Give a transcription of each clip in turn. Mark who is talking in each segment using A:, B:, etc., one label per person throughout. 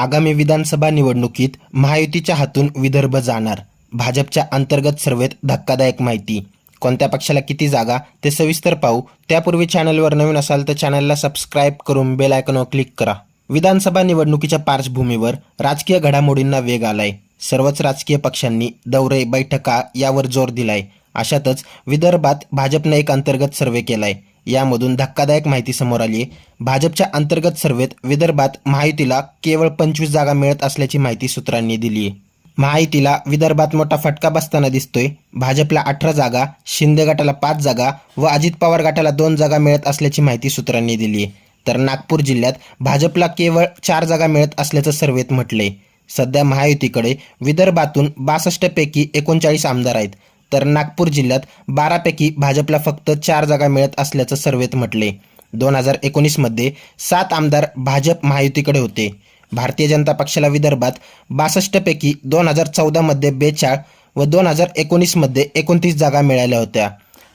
A: आगामी विधानसभा निवडणुकीत महायुतीच्या हातून विदर्भ जाणार. भाजपच्या अंतर्गत सर्वेत धक्कादायक माहिती. कोणत्या पक्षाला किती जागा ते सविस्तर पाहू. त्यापूर्वी चॅनलवर नवीन असाल तर चॅनलला सबस्क्राईब करून बेल आयकॉनवर क्लिक करा. विधानसभा निवडणुकीच्या पार्श्वभूमीवर राजकीय घडामोडींना वेग आलाय. सर्वच राजकीय पक्षांनी दौरे बैठका यावर जोर दिलाय. अशातच विदर्भात भाजपने एक अंतर्गत सर्वे केलाय. यामधून धक्कादायक माहिती समोर आली आहे भाजपच्या अंतर्गत सर्वेत विदर्भात महायुतीला केवळ पंचवीस जागा मिळत असल्याची माहिती सूत्रांनी दिली आहे महायुतीला विदर्भात मोठा फटका बसताना दिसतोय. भाजपला अठरा जागा शिंदे गटाला पाच जागा व अजित पवार गटाला दोन जागा मिळत असल्याची माहिती सूत्रांनी दिली आहे तर नागपूर जिल्ह्यात भाजपला केवळ चार जागा मिळत असल्याचं सर्वेत म्हटलंय. सध्या महायुतीकडे विदर्भातून बासष्टपैकी एकोणचाळीस आमदार आहेत. तर नागपूर जिल्ह्यात बारापैकी भाजपला फक्त चार जागा मिळत असल्याचं सर्वेत म्हटले. दोन हजार एकोणीसमध्ये सात आमदार भाजप महायुतीकडे होते. भारतीय जनता पक्षाला विदर्भात बासष्टपैकी दोन हजार चौदामध्ये बेचाळ व दोन हजार एकोणीसमध्ये एकोणतीस जागा मिळाल्या होत्या.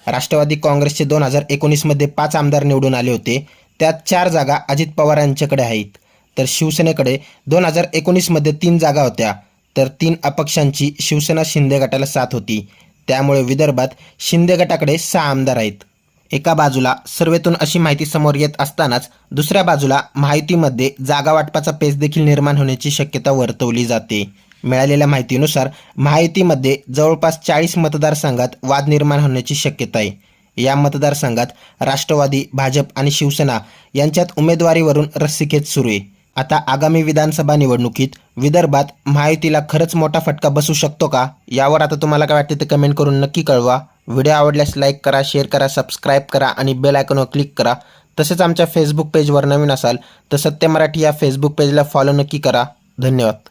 A: राष्ट्रवादी काँग्रेसचे दोन हजार एकोणीसमध्ये पाच आमदार निवडून आले होते. त्यात चार जागा अजित पवार यांच्याकडे आहेत. तर शिवसेनेकडे दोन हजार एकोणीसमध्ये तीन जागा होत्या. तर तीन अपक्षांची शिवसेना शिंदे गटाला साथ होती. त्यामुळे विदर्भात शिंदे गटाकडे सहा आमदार आहेत. एका बाजूला सर्वेतून अशी माहिती समोर येत असतानाच दुसऱ्या बाजूला माहितीमध्ये जागा वाटपाचा पेच देखील निर्माण होण्याची शक्यता वर्तवली जाते. मिळालेल्या माहितीनुसार माहितीमध्ये जवळपास चाळीस मतदारसंघात वाद निर्माण होण्याची शक्यता आहे. या मतदारसंघात राष्ट्रवादी भाजप आणि शिवसेना यांच्यात उमेदवारीवरून रस्सीखेच सुरू आहे. आता आगामी विधानसभा निवडणुकीत विदर्भात महायुतीला खरंच मोठा फटका बसू शकतो का? यावर आता तुम्हाला काय वाटते ते कमेंट करून नक्की कळवा. व्हिडिओ आवडल्यास लाईक करा शेअर करा सबस्क्राईब करा आणि बेल आयकॉनवर क्लिक करा. तसेच आमच्या फेसबुक पेजवर नवीन असाल तर सत्य मराठी या फेसबुक पेजला फॉलो नक्की करा. धन्यवाद.